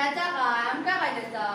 त्याचा काय आमका काय त्याचा